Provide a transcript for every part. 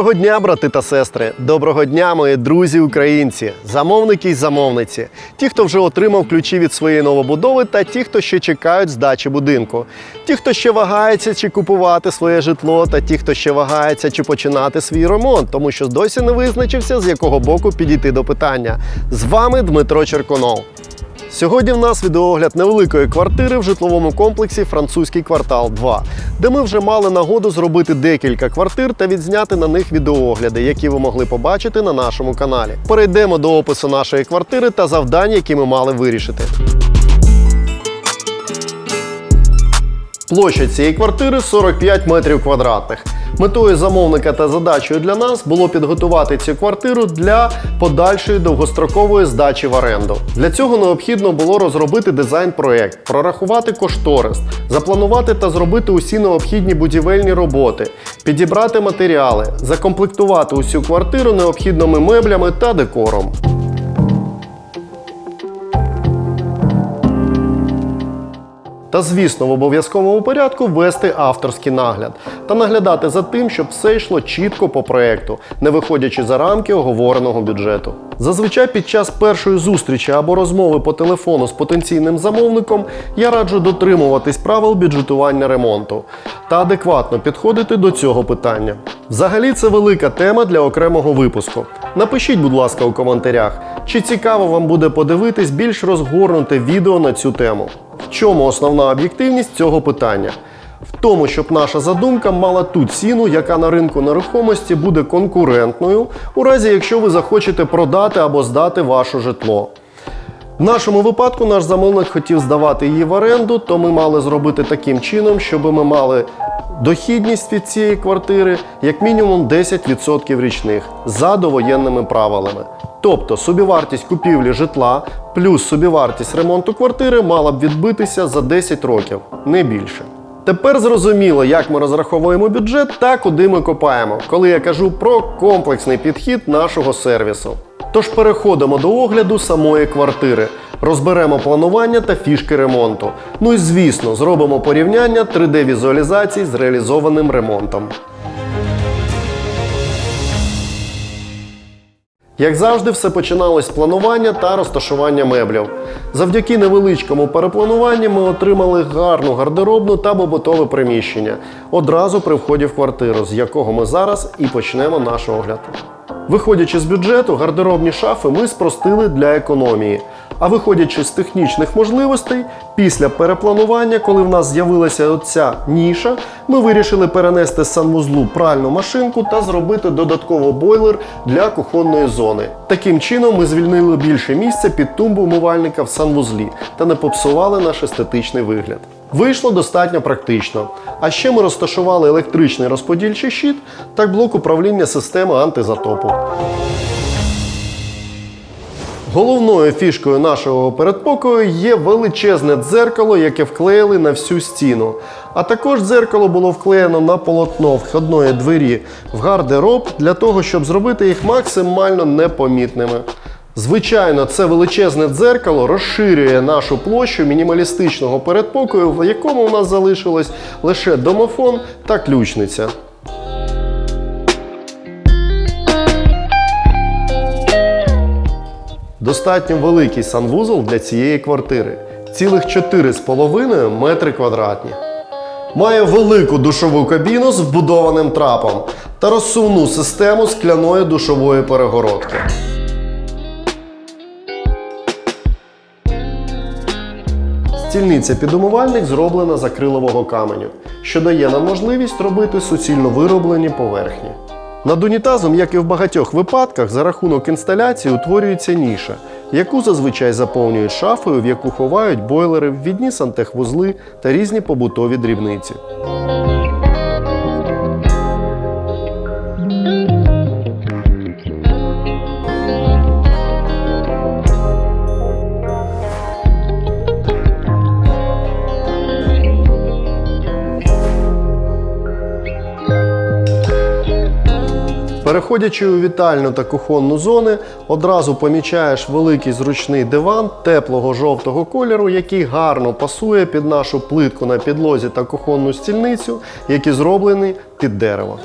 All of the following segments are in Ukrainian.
Доброго дня, брати та сестри! Доброго дня, мої друзі українці, замовники й замовниці, ті, хто вже отримав ключі від своєї новобудови, та ті, хто ще чекають здачі будинку, ті, хто ще вагається, чи купувати своє житло, та ті, хто ще вагається, чи починати свій ремонт, тому що досі не визначився, з якого боку підійти до питання. З вами Дмитро Черконов. Сьогодні в нас відеоогляд невеликої квартири в житловому комплексі Французький квартал 2, де ми вже мали нагоду зробити декілька квартир та відзняти на них відеоогляди, які ви могли побачити на нашому каналі. Перейдемо до опису нашої квартири та завдань, які ми мали вирішити. Площа цієї квартири 45 метрів квадратних. Метою замовника та задачею для нас було підготувати цю квартиру для подальшої довгострокової здачі в оренду. Для цього необхідно було розробити дизайн-проект, прорахувати кошторис, запланувати та зробити усі необхідні будівельні роботи, підібрати матеріали, закомплектувати усю квартиру необхідними меблями та декором. Та, звісно, в обов'язковому порядку вести авторський нагляд та наглядати за тим, щоб все йшло чітко по проекту, не виходячи за рамки оговореного бюджету. Зазвичай під час першої зустрічі або розмови по телефону з потенційним замовником я раджу дотримуватись правил бюджетування ремонту та адекватно підходити до цього питання. Взагалі, це велика тема для окремого випуску. Напишіть, будь ласка, у коментарях, чи цікаво вам буде подивитись більш розгорнуте відео на цю тему. В чому основна об'єктивність цього питання? В тому, щоб наша задумка мала ту ціну, яка на ринку нерухомості буде конкурентною, у разі якщо ви захочете продати або здати ваше житло. В нашому випадку наш замовник хотів здавати її в оренду, то ми мали зробити таким чином, щоб ми мали дохідність від цієї квартири як мінімум 10% річних за довоєнними правилами. Тобто собівартість купівлі житла плюс собівартість ремонту квартири мала б відбитися за 10 років, не більше. Тепер зрозуміло, як ми розраховуємо бюджет та куди ми копаємо, коли я кажу про комплексний підхід нашого сервісу. Тож переходимо до огляду самої квартири, розберемо планування та фішки ремонту. Ну і звісно, зробимо порівняння 3D-візуалізацій з реалізованим ремонтом. Як завжди, все починалось з планування та розташування меблів. Завдяки невеличкому переплануванню ми отримали гарну гардеробну та побутове приміщення одразу при вході в квартиру, з якого ми зараз і почнемо наш огляд. Виходячи з бюджету, гардеробні шафи ми спростили для економії. А виходячи з технічних можливостей, після перепланування, коли в нас з'явилася оця ніша, ми вирішили перенести з санвузлу пральну машинку та зробити додатково бойлер для кухонної зони. Таким чином ми звільнили більше місця під тумбу умивальника в санвузлі та не попсували наш естетичний вигляд. Вийшло достатньо практично. А ще ми розташували електричний розподільчий щит та блок управління системи антизатопу. Головною фішкою нашого передпокою є величезне дзеркало, яке вклеїли на всю стіну. А також дзеркало було вклеєно на полотно входної двері в гардероб для того, щоб зробити їх максимально непомітними. Звичайно, це величезне дзеркало розширює нашу площу мінімалістичного передпокою, в якому у нас залишилось лише домофон та ключниця. Достатньо великий санвузол для цієї квартири. Цілих 4,5 метри квадратні. Має велику душову кабіну з вбудованим трапом та розсувну систему скляної душової перегородки. Стільниця під умивальник зроблена з акрилового каменю, що дає нам можливість робити суцільно вироблені поверхні. Над унітазом, як і в багатьох випадках, за рахунок інсталяції утворюється ніша, яку зазвичай заповнюють шафою, в яку ховають бойлери, відні сантехвузли та різні побутові дрібниці. Переходячи у вітальну та кухонну зони, одразу помічаєш великий зручний диван теплого жовтого кольору, який гарно пасує під нашу плитку на підлозі та кухонну стільницю, які зроблені під дерево.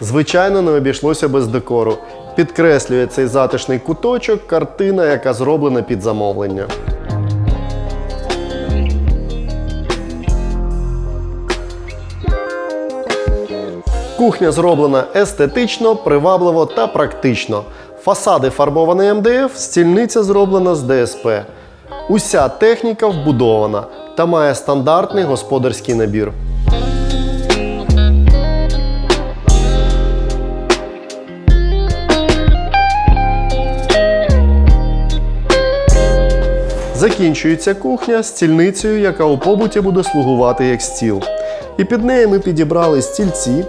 Звичайно, не обійшлося без декору. Підкреслює цей затишний куточок картина, яка зроблена під замовлення. Кухня зроблена естетично, привабливо та практично. Фасади фарбовані МДФ, стільниця зроблена з ДСП. Уся техніка вбудована та має стандартний господарський набір. Закінчується кухня стільницею, яка у побуті буде слугувати як стіл. І під нею ми підібрали стільці,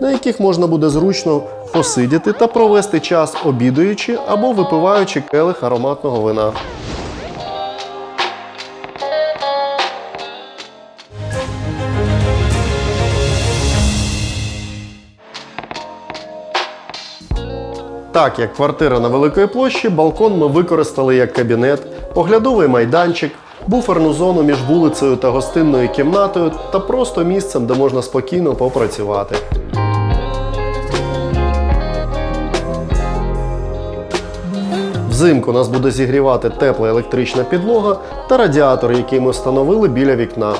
на яких можна буде зручно посидіти та провести час обідуючи або випиваючи келих ароматного вина. Так як квартира на великій площі, балкон ми використали як кабінет, оглядовий майданчик, буферну зону між вулицею та гостинною кімнатою та просто місцем, де можна спокійно попрацювати. Взимку нас буде зігрівати тепла електрична підлога та радіатор, який ми встановили біля вікна.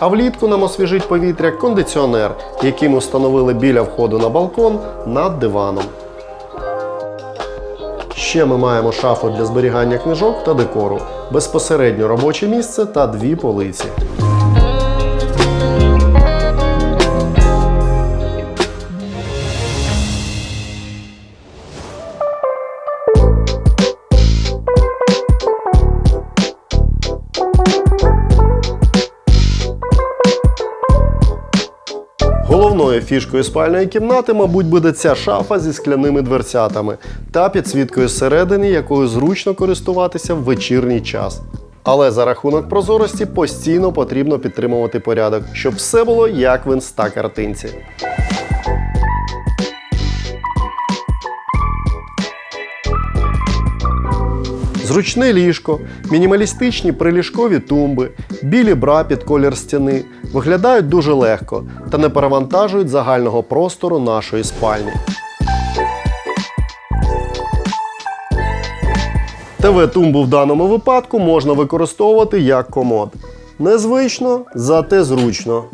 А влітку нам освіжить повітря кондиціонер, який ми встановили біля входу на балкон над диваном. Ще ми маємо шафу для зберігання книжок та декору, безпосередньо робоче місце та дві полиці. Фішкою спальної кімнати, мабуть, буде ця шафа зі скляними дверцятами та підсвіткою зсередини, якою зручно користуватися в вечірній час. Але за рахунок прозорості постійно потрібно підтримувати порядок, щоб все було як в інста картинці. Зручне ліжко, мінімалістичні приліжкові тумби, білі бра під колір стіни виглядають дуже легко та не перевантажують загального простору нашої спальні. ТВ-тумбу в даному випадку можна використовувати як комод. Незвично, зате зручно.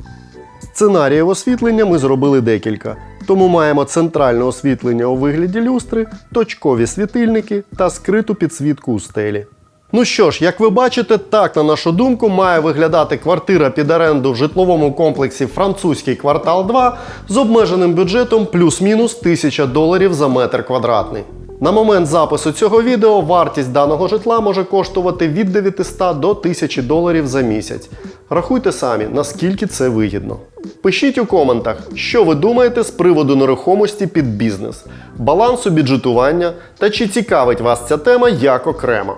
Сценаріїв освітлення ми зробили декілька. Тому маємо центральне освітлення у вигляді люстри, точкові світильники та скриту підсвітку у стелі. Ну що ж, як ви бачите, так, на нашу думку, має виглядати квартира під оренду в житловому комплексі Французький квартал 2 з обмеженим бюджетом плюс-мінус 1000 доларів за метр квадратний. На момент запису цього відео вартість даного житла може коштувати від 900 до 1000 доларів за місяць. Рахуйте самі, наскільки це вигідно. Пишіть у коментах, що ви думаєте з приводу нерухомості під бізнес, балансу бюджетування та чи цікавить вас ця тема як окремо.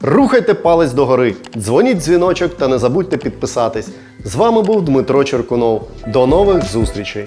Рухайте палець догори, дзвоніть дзвіночок та не забудьте підписатись. З вами був Дмитро Черкунов. До нових зустрічей!